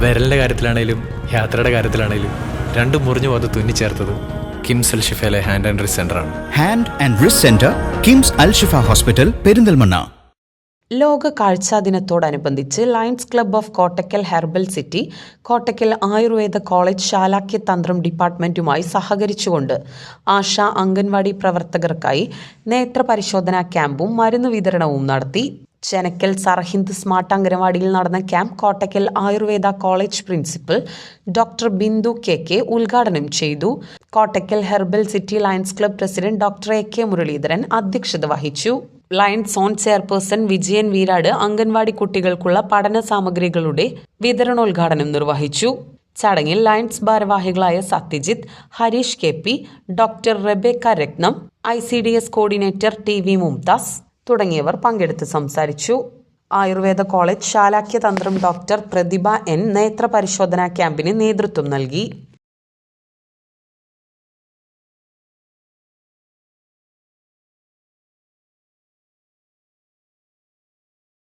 വിരലിന്റെ കാര്യത്തിലാണേലും യാത്രയുടെ കാര്യത്തിലാണേലും രണ്ടും മുറിഞ്ഞു പോകാതെ തുന്നിച്ചേർത്തത് കിംസ് അൽ ഷിഫയിലെ ഹാൻഡ് ആൻഡ് റിസ് ആണ്. Hand and wrist centre KIMS Al Shifa hospital Perinthalmanna. ലോക കാഴ്ചാ ദിനത്തോടനുബന്ധിച്ച് Lions club of Kottakkal herbal city Kottakkal Ayurveda college ശാലാക്യ തന്ത്രം ഡിപ്പാർട്ട്മെന്റുമായി സഹകരിച്ചുകൊണ്ട് ആശാ അംഗൻവാടി പ്രവർത്തകർക്കായി നേത്ര പരിശോധനാ ക്യാമ്പും മരുന്ന് വിതരണവും നടത്തി ചെനക്കൽ സർഹിന്ദ് സ്മാർട്ട് അംഗനവാടിയിൽ നടന്ന camp Kottakkal Ayurveda college principal doctor Bindu K K ഉദ്ഘാടനം ചെയ്തു. Kottakkal herbal city Lions club president doctor A K Muraleedharan അധ്യക്ഷത വഹിച്ചു. Lions on chairperson Vijayan Veerat anganwadi കുട്ടികൾക്കുള്ള പഠന സാമഗ്രികളുടെ വിതരണോദ്ഘാടനം നിർവഹിച്ചു. ചടങ്ങിൽ ലയൺസ് ഭാരവാഹികളായ Satyajith Harish K P doctor Rebecca Ratnam I C D S coordinator T V Mumtaz തുടങ്ങിയവർ പങ്കെടുത്ത് സംസാരിച്ചു. ആയുർവേദ കോളേജ് ശാലാക്യ തന്ത്രം ഡോക്ടർ പ്രതിഭ എൻ. നേത്ര പരിശോധനാ ക്യാമ്പിന് നേതൃത്വം നൽകി.